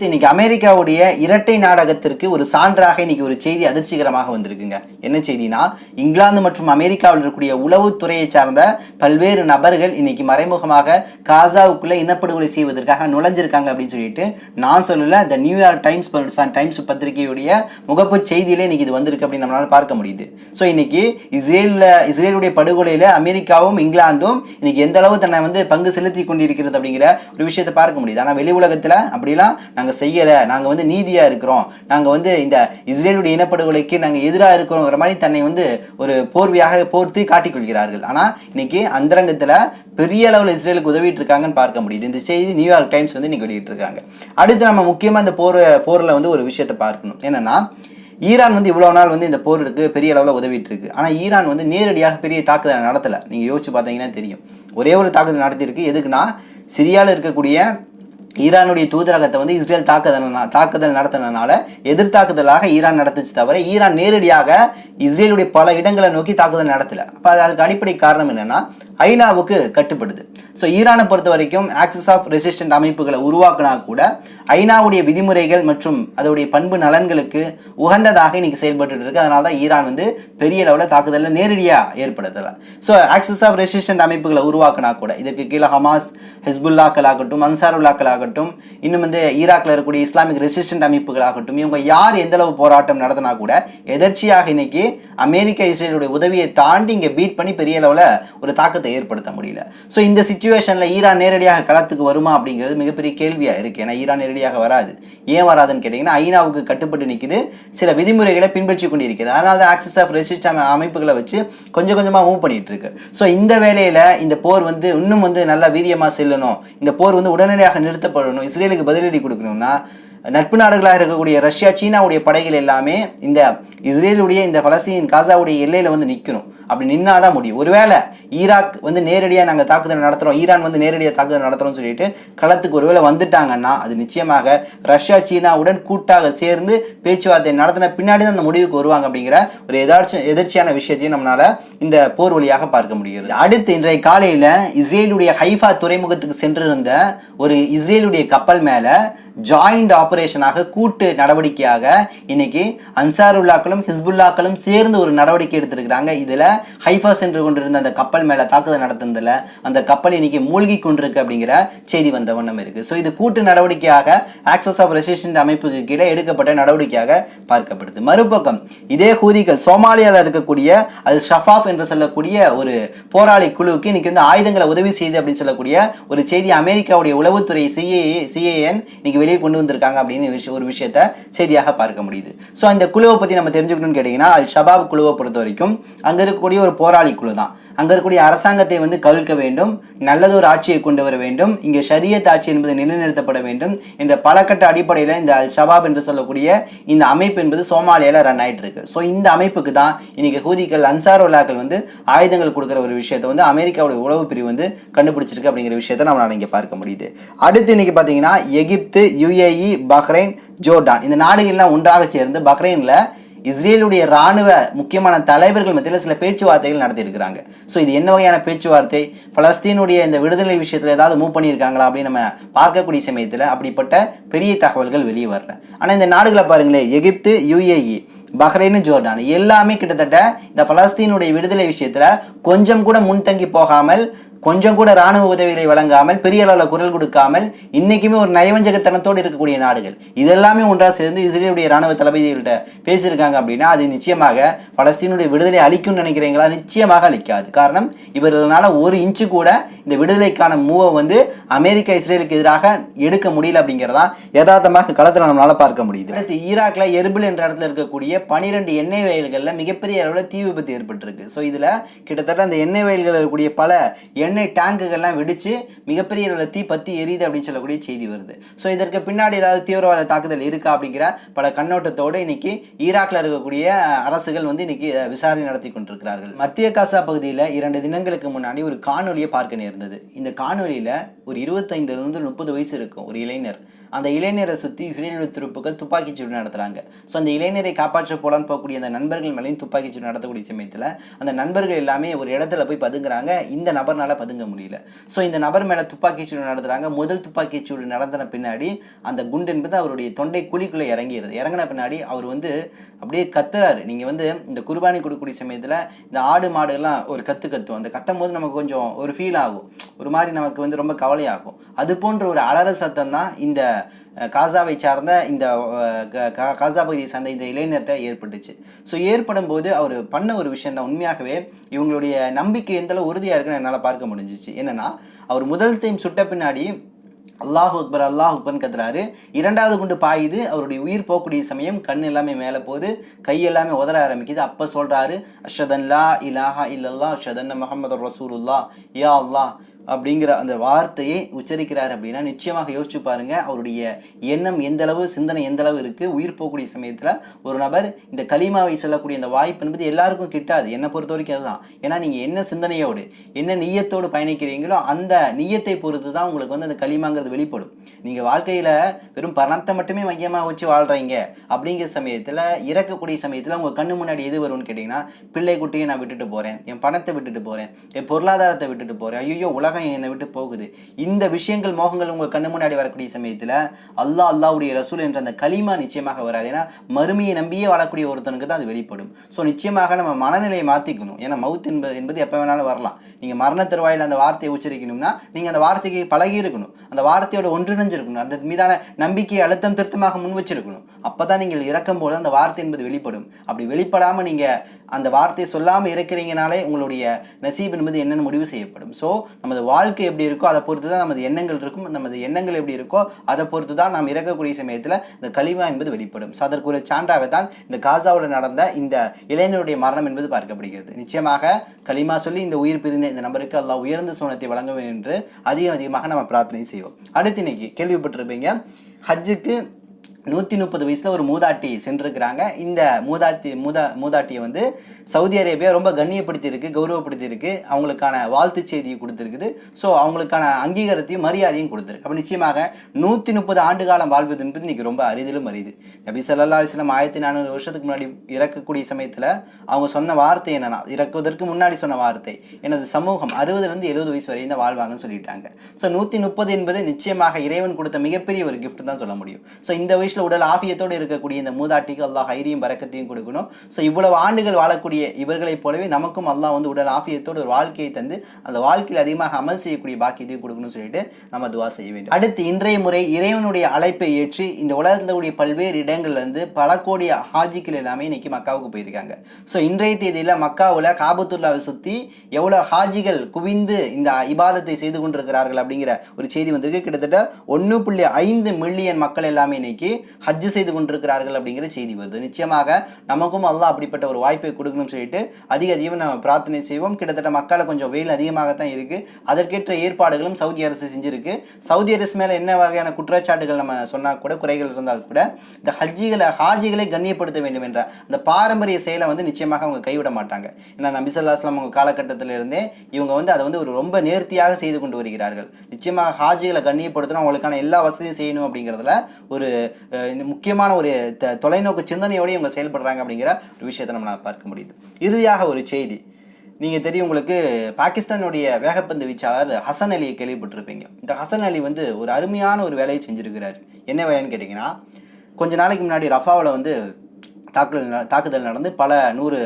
இன்னைக்கு அமெரிக்காவுடைய இரட்டை நாடகத்திற்கு ஒரு சான்றாக இன்னைக்கு ஒரு செய்தி அதிர்ச்சிகரமாக வந்திருக்குங்க. என்ன செய்தினா இங்கிலாந்து மற்றும் அமெரிக்காவில் இருக்கக்கூடிய உளவுத்துறையை சார்ந்த பல்வேறு நபர்கள் இன்னைக்கு மறைமுகமாக காசாவுக்குள்ள இனப்படுகொலை செய்வதற்காக நுழைஞ்சிருக்காங்க அப்படின்னு சொல்லிட்டு நான் சொல்லல the New York Times Times பத்திரிகையுடைய முகப்பு செய்தியிலே இன்னைக்கு இது வந்திருக்கு அப்படின்னு நம்மளால பார்க்க முடியுது. ஸோ இன்னைக்கு இஸ்ரேலில் இஸ்ரேலுடைய படுகொலையில அமெரிக்காவும் இங்கிலாந்தும் இன்னைக்கு எந்த அளவு தன்னை வந்து பங்கு செலுத்தி கொண்டிருக்கிறது அப்படிங்கிற ஒரு விஷயத்தை பார்க்க முடியுது. ஆனால் வெளி உலகத்தில் அப்படிலாம் நாங்கள் செய்யலை நாங்கள் வந்து நீதியாக இருக்கிறோம். நாங்கள் வந்து இந்த இஸ்ரேலுடைய இனப்படுகொலைக்கு நாங்கள் எதிராக இருக்கிறோங்கிற மாதிரி தன்னை வந்து ஒரு போர்வையாக போர்த்து காட்டிக்கொள்கிறார்கள். ஆனால் இன்னைக்கு அந்தரங்கத்தில் பெரிய அளவில் இஸ்ரேலுக்கு உதவிட்டு இருக்காங்கன்னு பார்க்க முடியுது. இந்த செய்தி நியூயார்க் டைம்ஸ் வந்து இன்னைக்கு வெளியிட்டு இருக்காங்க அடுத்து நம்ம முக்கியமாக இந்த போர் போரில் வந்து ஒரு விஷயத்தை பார்க்கணும். என்னென்னா ஈரான் வந்து இவ்வளோ நாள் வந்து இந்த போருக்கு பெரிய அளவில் உதவிட்டு இருக்கு ஆனால் ஈரான் வந்து நேரடியாக பெரிய தாக்குதல் நடத்தலை. நீங்கள் யோசிச்சு பார்த்தீங்கன்னா தெரியும். ஒரே ஒரு தாக்குதல் நடத்தியிருக்கு. எதுக்குன்னா சிரியாவில் இருக்கக்கூடிய ஈரானுடைய தூதரகத்தை வந்து இஸ்ரேல் தாக்குதல் தாக்குதல் நடத்தினதுனால எதிர்த்தாக்குதலாக ஈரான் நடத்துச்சு தவிர ஈரான் நேரடியாக இஸ்ரேலுடைய பல இடங்களை நோக்கி தாக்குதல் நடத்தலை. அப்போ அதுக்கு அடிப்படை காரணம் என்னென்னா ஐநாவுக்கு கட்டுப்படுது. ஸோ ஈரானை பொறுத்த வரைக்கும் ஆக்சிஸ் ஆஃப் ரெசிஸ்டன்ட் அமைப்புகளை உருவாக்கினா கூட ஐநாவுடைய விதிமுறைகள் மற்றும் அதோடைய பண்பு நலன்களுக்கு உகந்ததாக இன்னைக்கு செயல்பட்டு இருக்கு. அதனால தான் ஈரான் வந்து பெரிய அளவில் தாக்குதலில் நேரடியாக ஏற்படுத்தலை. ஸோ ஆக்சிஸ் ஆஃப் ரெசிஸ்டன்ட் அமைப்புகளை உருவாக்கினா கூட இதற்கு கீழே ஹமாஸ் ஹிஸ்புல்லாக்கள் ஆகட்டும் அன்சாருல்லாக்கள் ஆகட்டும் இன்னும் வந்து ஈராக்ல இருக்கக்கூடிய இஸ்லாமிக் ரெசிஸ்டன்ட் அமைப்புகள் ஆகட்டும் இவங்க யார் எந்த அளவு போராட்டம் நடத்தினா கூட எதர்ச்சியாக இன்னைக்கு அமெரிக்கா இஸ்ரேலுடைய உதவியை தாண்டி இங்கே பீட் பண்ணி பெரிய அளவில் ஒரு தாக்கத்தை ஏற்படுத்த முடியல. ஸோ இந்த சுச்சுவேஷனில் ஈரான் நேரடியாக களத்துக்கு வருமா அப்படிங்கிறது மிகப்பெரிய கேள்வியாக இருக்குது ஏன்னா ஈரான் நேரடியாக வராது. ஏன் வராதுன்னு கேட்டிங்கன்னா ஐநாவுக்கு கட்டுப்பட்டு நிற்குது சில விதிமுறைகளை பின்பற்றி கொண்டிருக்கிறது. அதனால தான் ஆக்சஸ் ஆஃப் ரெசிஸ்ட் அமைப்புகளை வச்சு கொஞ்சம் கொஞ்சமாக மூவ் பண்ணிட்டு இருக்கு. ஸோ இந்த வேலையில் இந்த போர் வந்து இன்னும் வந்து நல்லா வீரியமாக செல்லணும். இந்த போர் வந்து உடனடியாக நிறுத்தப்படணும். இஸ்ரேலுக்கு பதிலடி கொடுக்கணும்னா நட்பு நாடுகளாக இருக்கக்கூடிய ரஷ்யா சீனாவுடைய படைகள் எல்லாமே இந்த இஸ்ரேலுடைய இந்த பலஸ்தீன் காசாவுடைய எல்லையில் வந்து நிற்கணும் அப்படி நின்னாதான் முடியும். ஒருவேளை ஈராக் வந்து நேரடியாக நாங்கள் தாக்குதல் நடத்துகிறோம் ஈரான் வந்து நேரடியாக தாக்குதல் நடத்துகிறோம்னு சொல்லிட்டு களத்துக்கு ஒருவேளை வந்துட்டாங்கன்னா அது நிச்சயமாக ரஷ்யா சீனாவுடன் கூட்டாக சேர்ந்து பேச்சுவார்த்தை நடத்தின பின்னாடி தான் அந்த முடிவுக்கு வருவாங்க அப்படிங்கிற ஒரு எதார்ச்சி எதிர்ச்சியான விஷயத்தையும் நம்மளால் இந்த போர் வழியாக பார்க்க முடிகிறது. அடுத்து இன்றைய காலையில் இஸ்ரேலுடைய ஹைஃபா துறைமுகத்துக்கு சென்றிருந்த ஒரு இஸ்ரேலுடைய கப்பல் மேலே ஜாயிண்ட் ஆபரேஷனாக கூட்டு நடவடிக்கையாக இன்னைக்கு அன்சாருல்லாக்களும் ஹிஸ்புல்லாக்களும் சேர்ந்து ஒரு நடவடிக்கை எடுத்திருக்கிறாங்க. இதில் ஹைஃபா சென்று கொண்டிருந்த அந்த கப்பல் மேலே தாக்குதல் நடத்துனதில் அந்த கப்பல் இன்னைக்கு மூழ்கி கொண்டிருக்கு அப்படிங்கிற செய்தி வந்த வண்ணம் இருக்கு. ஸோ இது கூட்டு நடவடிக்கையாக ஆக்சஸ் ஆஃப் ரெசிஸ்டன்ட் அமைப்புக்கு கீழே எடுக்கப்பட்ட நடவடிக்கையாக பார்க்கப்படுது. மறுபக்கம் இதே ஹூதிகள் சோமாலியாவில் இருக்கக்கூடிய அல் ஷஃபாஃப் என்று சொல்லக்கூடிய ஒரு போராளி குழுவுக்கு இன்னைக்கு வந்து ஆயுதங்களை உதவி செய்து அப்படின்னு சொல்லக்கூடிய ஒரு செய்தி அமெரிக்காவுடைய உளவுத்துறை சிஏஏ சிஏஎன் இன்னைக்கு வெளியே கொண்டு வந்திருக்காங்க அப்படின்னு விஷயம் ஒரு விஷயத்த செய்தியாக பார்க்க முடியுது. ஸோ அந்த குழுவை பற்றி நம்ம தெரிஞ்சுக்கணும்னு கேட்டிங்கன்னா அல் ஷபாப் குழுவை பொறுத்த வரைக்கும் அங்கே இருக்கக்கூடிய ஒரு போராளி குழு தான். அங்கே இருக்கக்கூடிய அரசாங்கத்தை வந்து கவிழ்க்க வேண்டும் நல்லது ஒரு ஆட்சியை கொண்டு வர வேண்டும் இங்கே ஷரியத் ஆட்சி என்பது நிலைநிறுத்தப்பட வேண்டும் என்ற பலக்கட்ட அடிப்படையில் இந்த அல் ஷபாப் என்று சொல்லக்கூடிய இந்த அமைப்பு என்பது சோமாலியாவில் ரன் ஆகிட்டு இருக்கு. ஸோ இந்த அமைப்புக்கு தான் இன்னைக்கு ஹூதிகள் அன்சார் உலாக்கள் வந்து ஆயுதங்கள் கொடுக்குற ஒரு விஷயத்தை வந்து அமெரிக்காவுடைய உளவு பிரிவு வந்து கண்டுபிடிச்சிருக்கு அப்படிங்கிற விஷயத்தை நம்மளால இங்கே பார்க்க முடியுது. அடுத்து இன்னைக்கு பார்த்தீங்கன்னா எகிப்து யுஏஇ பஹ்ரைன் ஜோர்டான். இந்த நாடுகள்லாம் ஒன்றாக சேர்ந்து பஹ்ரைனில் இஸ்ரேலுடைய ராணுவ முக்கியமான தலைவர்கள் மத்தியில் சில பேச்சுவார்த்தைகள் நடத்தியிருக்கிறாங்க. ஸோ இது என்ன வகையான பேச்சுவார்த்தை? பலஸ்தீனுடைய இந்த விடுதலை விஷயத்தில் ஏதாவது மூவ் பண்ணியிருக்காங்களா அப்படின்னு நம்ம பார்க்கக்கூடிய சமயத்தில் அப்படிப்பட்ட பெரிய தகவல்கள் வெளியே வரல. ஆனால் இந்த நாடுகளை பாருங்களேன் எகிப்து யுஏஇ பஹ்ரைனு ஜோர்டான் எல்லாமே கிட்டத்தட்ட இந்த பலஸ்தீனுடைய விடுதலை விஷயத்தில் கொஞ்சம் கூட முன்தங்கி போகாமல் கொஞ்சம் கூட ராணுவ உதவிகளை வழங்காமல் பெரிய அளவில் குரல் கொடுக்காமல் இன்னைக்குமே ஒரு நயவஞ்சகத்தனத்தோடு இருக்கக்கூடிய நாடுகள். இதெல்லாமே ஒன்றாக சேர்ந்து இஸ்ரேலுடைய ராணுவ தளபதிகள்கிட்ட பேசியிருக்காங்க அப்படின்னா அது நிச்சயமாக பலஸ்தீனுடைய விடுதலை அளிக்கும்னு நினைக்கிறீங்களா? நிச்சயமாக அளிக்காது. காரணம் இவர்களால் ஒரு இன்ச்சு கூட இந்த விடுதலைக்கான மூவை வந்து அமெரிக்கா இஸ்ரேலுக்கு எதிராக எடுக்க முடியல அப்படிங்கிறதா யதார்த்தமாக களத்தில் நம்மளால் பார்க்க முடியுது. அடுத்து ஈராக்ல எர்பில் என்ற இடத்துல இருக்கக்கூடிய பனிரெண்டு எண்ணெய் வயல்களில் மிகப்பெரிய அளவில் தீ விபத்து ஏற்பட்டிருக்கு. ஸோ இதில் கிட்டத்தட்ட அந்த எண்ணெய் வயல்களில் இருக்கக்கூடிய பல எண்ணெய் டேங்குகள்லாம் வெடித்து மிகப்பெரிய அளவில் தீ பற்றி எரியுது அப்படின்னு சொல்லக்கூடிய செய்தி வருது. ஸோ இதற்கு பின்னாடி ஏதாவது தீவிரவாத தாக்குதல் இருக்கா அப்படிங்கிற பல கண்ணோட்டத்தோடு இன்னைக்கு ஈராக்கில் இருக்கக்கூடிய அரசுகள் வந்து இன்னைக்கு விசாரணை நடத்தி கொண்டிருக்கிறார்கள். மத்திய காசா பகுதியில் இரண்டு தினங்களுக்கு முன்னாடி ஒரு காணொலியை பார்க்க நேர்ந்தது. இந்த காணொலியில் ஒரு இருபத்தைந்துலேருந்து முப்பது வயசு இருக்கும் ஒரு இளைஞர். அந்த இளைஞரை சுற்றி இஸ்ரேல் துருப்புகள் துப்பாக்கிச்சூடு நடத்துகிறாங்க ஸோ அந்த இளைஞரை காப்பாற்ற போலான்னு போகக்கூடிய அந்த நண்பர்கள் மேலேயும் துப்பாக்கிச்சூடு நடத்தக்கூடிய சமயத்தில் அந்த நண்பர்கள் எல்லாமே ஒரு இடத்துல போய் பதுங்குறாங்க. இந்த நபர்னால பதுங்க முடியல. ஸோ இந்த நபர் மேலே துப்பாக்கிச்சூடு நடத்துகிறாங்க முதல் துப்பாக்கிச்சூடு சூடு பின்னாடி அந்த குண்டு என்பது அவருடைய தொண்டை குழிக்குள்ளே இறங்கிடுது. இறங்கின பின்னாடி அவர் வந்து அப்படியே கத்துறாரு. நீங்கள் வந்து இந்த குர்பானி கொடுக்கக்கூடிய சமயத்தில் இந்த ஆடு மாடுலாம் ஒரு கற்று கத்தும். அந்த கத்தும் போது நமக்கு கொஞ்சம் ஒரு ஃபீல் ஆகும். ஒரு மாதிரி நமக்கு வந்து ரொம்ப கவலையாகும். அது போன்ற ஒரு அலற சத்தம் தான் இந்த காசாவை சார்ந்த இந்த க- க- காசா பகுதியை சார்ந்த இந்த இளைஞர்கிட்ட ஏற்பட்டுச்சு. ஸோ ஏற்படும் போது அவர் பண்ண ஒரு விஷயம் தான் உண்மையாகவே இவங்களுடைய நம்பிக்கை எந்தளவு உறுதியாக இருக்குன்னு என்னால் பார்க்க முடிஞ்சிச்சு. என்னன்னா அவர் முதல் டைம் சுட்ட பின்னாடி அல்லாஹ் அக்பர் அல்லாஹ் அக்பர்னு கத்துறாரு. இரண்டாவது குண்டு பாயுது. அவருடைய உயிர் போகக்கூடிய சமயம் கண் எல்லாமே மேலே போகுது. கை எல்லாமே உதற ஆரம்பிக்குது. அப்போ சொல்கிறாரு அஷதன் லா இலாஹா இல்லல்லா அஷதன் முகமது ரசூலுல்லா யா அல்லாஹ் அப்படிங்கிற அந்த வார்த்தையை உச்சரிக்கிறார் அப்படின்னா நிச்சயமாக யோசிச்சு பாருங்க அவருடைய எண்ணம் எந்த அளவு சிந்தனை எந்த அளவு உயிர் போகக்கூடிய சமயத்தில் ஒரு நபர் இந்த களிமாவை சொல்லக்கூடிய இந்த வாய்ப்பு என்பது எல்லாருக்கும் கிட்டாது. என்னை பொறுத்த வரைக்கும் அதுதான். ஏன்னா நீங்கள் என்ன சிந்தனையோடு என்ன நீயத்தோடு பயணிக்கிறீங்களோ அந்த நீயத்தை பொறுத்து தான் உங்களுக்கு வந்து அந்த களிமாங்கிறது வெளிப்படும். நீங்கள் வாழ்க்கையில் வெறும் பணத்தை மட்டுமே மையமாக வச்சு வாழ்கிறீங்க அப்படிங்கிற சமயத்தில் இறக்கக்கூடிய சமயத்தில் உங்கள் கண்ணு முன்னாடி எது வரும்னு கேட்டிங்கன்னா பிள்ளை குட்டியை நான் விட்டுட்டு போகிறேன் என் பணத்தை விட்டுட்டு போகிறேன் என் பொருளாதாரத்தை விட்டுட்டு போகிறேன் ஐயோ உலக உங்களுக்காக என்னை விட்டு போகுது. இந்த விஷயங்கள் மோகங்கள் உங்கள் கண்ணு முன்னாடி வரக்கூடிய சமயத்தில் அல்லா அல்லாவுடைய ரசூல் என்ற அந்த களிமா நிச்சயமாக வராது. ஏன்னா மறுமையை நம்பியே வாழக்கூடிய ஒருத்தனுக்கு தான் அது வெளிப்படும். ஸோ நிச்சயமாக நம்ம மனநிலையை மாற்றிக்கணும் ஏன்னா மவுத் என்பது என்பது எப்போ வேணாலும் வரலாம். நீங்கள் மரண தருவாயில் அந்த வார்த்தையை உச்சரிக்கணும்னா நீங்கள் அந்த வார்த்தைக்கு பழகி இருக்கணும். அந்த வார்த்தையோட ஒன்றிணைஞ்சிருக்கணும். அந்த மீதான நம்பிக்கையை அழுத்தம் திருத்தமாக முன் வச்சிருக்கணும். அப்போ தான் நீங்கள் இறக்கும் போது அந்த வார்த்தை என்பது வெளிப்படும். அப்படி வெளிப்படாமல் நீங்கள் அந்த வார்த்தையை சொல்லாமல் இருக்கிறீங்கனாலே உங்களுடைய நசீப் என்பது என்னென்னு முடிவு செய்யப்படும். ஸோ நமது வாழ்க்கை எப்படி இருக்கோ அதை பொறுத்து தான் நமது எண்ணங்கள் இருக்கும். நமது எண்ணங்கள் எப்படி இருக்கோ அதை பொறுத்து தான் நாம் இறக்கக்கூடிய சமயத்தில் இந்த கலிமா என்பது வெளிப்படும். ஸோ அதற்கு ஒரு சான்றாகத்தான் இந்த காசாவில் நடந்த இந்த இளைஞருடைய மரணம் என்பது பார்க்கப்படுகிறது. நிச்சயமாக கலிமா சொல்லி இந்த உயிர் பிரிந்த இந்த நபருக்கு எல்லாம் உயர்ந்த சோனத்தை வழங்க வேண்டும் என்று அதிகம் அதிகமாக நம்ம பிரார்த்தனை செய்வோம். அடுத்து இன்னைக்கு கேள்விப்பட்டிருப்பீங்க ஹஜ்ஜுக்கு நூற்றி முப்பது வயசில் ஒரு மூதாட்டி சென்றிருக்கிறாங்க. இந்த மூதாட்டி மூதா மூதாட்டியை வந்து சவுதி அரேபியா ரொம்ப கண்ணியப்படுத்தியிருக்கு கௌரவப்படுத்தியிருக்கு. அவங்களுக்கான வாழ்த்து செய்தியை கொடுத்துருக்குது. ஸோ அவங்களுக்கான அங்கீகாரத்தையும் மரியாதையும் கொடுத்துருக்கு. அப்போ நிச்சயமாக நூற்றி முப்பது ஆண்டு காலம் வாழ்வது என்பது இன்னைக்கு ரொம்ப அரிதிலும் அரிது. நபி ஸல்லல்லாஹு இஸ்லாம் ஆயிரத்தி நானூறு வருஷத்துக்கு முன்னாடி இறக்கக்கூடிய சமயத்தில் அவங்க சொன்ன வார்த்தை என்னன்னா இறக்குவதற்கு முன்னாடி சொன்ன வார்த்தை எனது சமூகம் அறுபதுலேருந்து எழுபது வயசு வரையும் தான் வாழ்வாங்கன்னு சொல்லிட்டாங்க. ஸோ நூற்றி முப்பது என்பது நிச்சயமாக இறைவன் கொடுத்த மிகப்பெரிய ஒரு கிஃப்ட் தான் சொல்ல முடியும். ஸோ இந்த வயசில் உடல் ஆஃபியத்தோடு இருக்கக்கூடிய இந்த மூதாட்டிக்கு அல்லாஹ் ஹைரியும் பறக்கத்தையும் கொடுக்கணும். ஸோ இவ்வளவு ஆண்டுகள் வாழக்கூடிய இவர்களைப் போலவே நமக்கும் அல்லாஹ் வந்து உடல் ஆஃபியத்தோடு ஒரு வாழ்க்கையை தந்து அந்த வாழ்க்கையில் அதிகமாக அமல் செய்யக்கூடிய பாக்கியத்தையும் கொடுக்கணும்னு சொல்லிட்டு நம்ம துவா செய்ய வேண்டும். அடுத்து இன்றைய முறை இறைவனுடைய அழைப்பை ஏற்று இந்த உலகத்தில் கூடிய பல்வேறு இடங்கள்லேருந்து பல கோடி ஹாஜிகள் எல்லாமே இன்னைக்கு மக்காவுக்கு போயிருக்காங்க. ஸோ இன்றைய தேதியில் மக்காவில் காபத்துல்லாவை சுற்றி எவ்வளோ ஹாஜிகள் குவிந்து இந்த இபாதத்தை செய்து கொண்டிருக்கிறார்கள் அப்படிங்கிற ஒரு செய்தி வந்திருக்கு. கிட்டத்தட்ட ஒன்று புள்ளி ஐந்து மில்லியன் மக்கள் எல்லாமே இன்னைக்கு ஹஜ்ஜு செய்து கொண்டிருக்கிறார்கள் அப்படிங்கிற செய்தி வருது. நிச்சயமாக நமக்கும் அல்லாஹ் அப்படிப்பட்ட ஒரு வாய்ப்பை கொடுக்கணும் கொடுக்கணும்னு சொல்லிட்டு அதிக அதிகம் நம்ம பிரார்த்தனை செய்வோம். கிட்டத்தட்ட மக்களை கொஞ்சம் வெயில் அதிகமாகத்தான் இருக்கு. அதற்கேற்ற ஏற்பாடுகளும் சவுதி அரசு செஞ்சிருக்கு. சவுதி அரசு மேலே என்ன வகையான குற்றச்சாட்டுகள் நம்ம சொன்னால் கூட குறைகள் இருந்தால் கூட இந்த ஹஜ்ஜிகளை ஹாஜிகளை கண்ணியப்படுத்த வேண்டும் என்ற அந்த பாரம்பரிய செயலை வந்து நிச்சயமாக அவங்க கைவிட மாட்டாங்க. ஏன்னா நபிசல்லாஸ்லாம் அவங்க காலகட்டத்தில இருந்தே இவங்க வந்து அதை வந்து ஒரு ரொம்ப நேர்த்தியாக செய்து கொண்டு வருகிறார்கள். நிச்சயமாக ஹாஜிகளை கண்ணியப்படுத்தணும் அவங்களுக்கான எல்லா வசதியும் செய்யணும் அப்படிங்கிறதுல ஒரு முக்கியமான ஒரு தொலைநோக்கு சிந்தனையோடு இவங்க செயல்படுறாங்க அப்படிங்கிற ஒரு விஷயத்தை நம்ம பார்க்க முடியுது. இறுதியாக ஒரு செய்தி. நீங்கள் தெரியும் உங்களுக்கு பாகிஸ்தானுடைய வேகப்பந்து வீச்சாளர் ஹசன் அலியை கேள்விப்பட்டிருப்பீங்க. இந்த ஹசன் அலி வந்து ஒரு அருமையான ஒரு வேலையை செஞ்சுருக்கிறார். என்ன வேலைன்னு கேட்டிங்கன்னா கொஞ்ச நாளைக்கு முன்னாடி ரஃபாவில் வந்து தாக்குதல் ந- தாக்குதல் நடந்து பல நூறு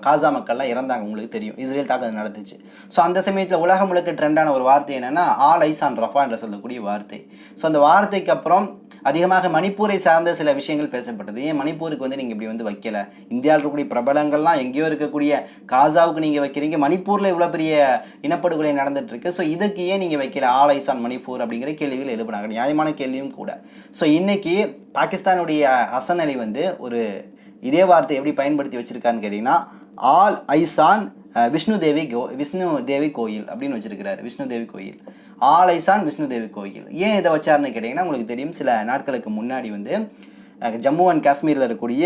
காசா மக்கள்லாம் இறந்தாங்க. உங்களுக்கு தெரியும். இஸ்ரேல் தாக்குதல் நடந்துச்சு. ஸோ அந்த சமயத்தில் உலகம் முழுக்க ட்ரெண்டான ஒரு வார்த்தை என்னென்னா ஆல் ஐசான் ரஃபா என்று சொல்லக்கூடிய வார்த்தை. ஸோ அந்த வார்த்தைக்கு அப்புறம் அதிகமாக மணிப்பூரை சார்ந்த சில விஷயங்கள் பேசப்பட்டது. ஏன் மணிப்பூருக்கு வந்து நீங்கள் இப்படி வந்து வைக்கல? இந்தியாவில் இருக்கக்கூடிய பிரபலங்கள்லாம் எங்கேயோ இருக்கக்கூடிய காசாவுக்கு நீங்கள் வைக்கிறீங்க. மணிப்பூரில் இவ்வளோ பெரிய இனப்படுகொலை நடந்துட்டுருக்கு. ஸோ இதுக்கு ஏன் நீங்கள் வைக்கல? ஆல் ஐசான் மணிப்பூர் அப்படிங்கிற கேள்விகள் எழுப்புனாங்க. நியாயமான கேள்வியும் கூட. ஸோ இன்றைக்கி பாகிஸ்தானுடைய அசநிலை வந்து ஒரு இதே வார்த்தை எப்படி பயன்படுத்தி வச்சுருக்கான்னு கேட்டிங்கன்னா ஆல் ஐசான் விஷ்ணு தேவி கோ விஷ்ணு தேவி கோயில் அப்படின்னு வச்சுருக்கிறார் விஷ்ணு தேவி கோயில். ஆலைசான் விஷ்ணு தேவி கோயில். ஏன் இதை வச்சாருன்னு கேட்டிங்கன்னா உங்களுக்கு தெரியும் சில நாட்களுக்கு முன்னாடி வந்து ஜம்மு அண்ட் காஷ்மீரில் இருக்கக்கூடிய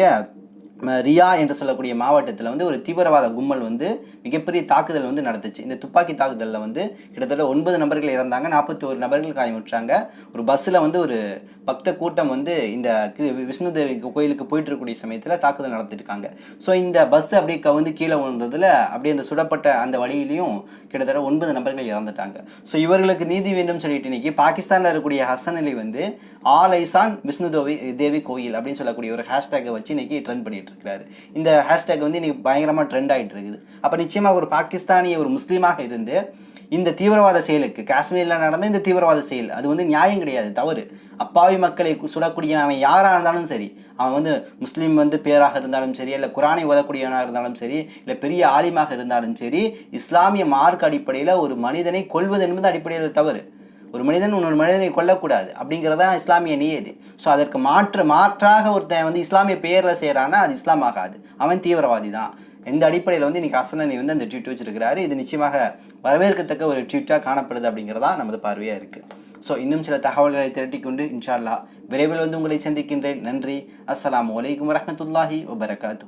ரியா என்று சொல்லக்கூடிய மாவட்டத்தில் வந்து ஒரு தீவிரவாத கும்பல் வந்து மிகப்பெரிய தாக்குதல் வந்து நடந்துச்சு இந்த துப்பாக்கி தாக்குதலில் வந்து கிட்டத்தட்ட ஒன்பது நபர்கள் இறந்தாங்க. நாற்பத்தி ஒரு நபர்கள் காயமுற்றாங்க ஒரு பஸ்ஸில் வந்து ஒரு பக்த கூட்டம் வந்து இந்த விஷ்ணு தேவி கோயிலுக்கு போயிட்டு இருக்கக்கூடிய சமயத்தில் தாக்குதல் நடத்திருக்காங்க. ஸோ இந்த பஸ் அப்படியே வந்து கீழே விழுந்ததில் அப்படியே அந்த சுடப்பட்ட அந்த வழியிலையும் கிட்டத்தட்ட ஒன்பது நபர்கள் இறந்துட்டாங்க. ஸோ இவர்களுக்கு நீதி வேண்டும் சொல்லிட்டு இன்னைக்கு பாகிஸ்தானில் இருக்கக்கூடிய ஹசன் அலி வந்து ஆல் ஐசான் விஷ்ணு தேவி தேவி கோயில் அப்படின்னு சொல்லக்கூடிய ஒரு ஹேஷ்டேக்கை வச்சு இன்றைக்கி ட்ரெண்ட் பண்ணிகிட்டு இருக்கிறாரு இந்த ஹேஷ்டேக் வந்து இன்றைக்கி பயங்கரமாக ட்ரெண்ட் ஆகிட்டு இருக்குது அப்போ நிச்சயமாக ஒரு பாகிஸ்தானிய ஒரு முஸ்லீமாக இருந்து இந்த தீவிரவாத செயலுக்கு காஷ்மீரில் நடந்த இந்த தீவிரவாத செயல் அது வந்து நியாயம் கிடையாது தவறு. அப்பாவி மக்களை சுடக்கூடிய அவன் யாராக இருந்தாலும் சரி அவன் வந்து முஸ்லீம் வந்து பேராக இருந்தாலும் சரி இல்லை குரானை ஓதக்கூடியவனாக இருந்தாலும் சரி இல்லை பெரிய ஆலிமாக இருந்தாலும் சரி இஸ்லாமிய மார்க் அடிப்படையில் ஒரு மனிதனை கொல்வது என்பது அடிப்படையில் தவறு. ஒரு மனிதன் இன்னொரு மனிதனை கொல்லக்கூடாது அப்படிங்கிறதா இஸ்லாமிய நியதி. ஸோ அதற்கு மாற்று மாற்றாக ஒருத்தன் வந்து இஸ்லாமிய பெயரில் செய்கிறான்னா அது இஸ்லாம் ஆகாது. அவன் தீவிரவாதி தான். இந்த அடிப்படையில் வந்து இன்னைக்கு அசனனி வந்து அந்த ட்வீட் வச்சிருக்கிறாரு இது நிச்சயமாக வரவேற்கத்தக்க ஒரு ட்வீட்டாக காணப்படுது அப்படிங்கிறதா நமது பார்வையாக இருக்குது ஸோ இன்னும் சில தகவல்களை திரட்டிக்கொண்டு இன்ஷா அல்லாஹ் விரைவில் வந்து உங்களை சந்திக்கின்றேன். நன்றி. அஸ்லாம் வலைக்கம் வரமத்துல்லாஹி வபரகாத்து.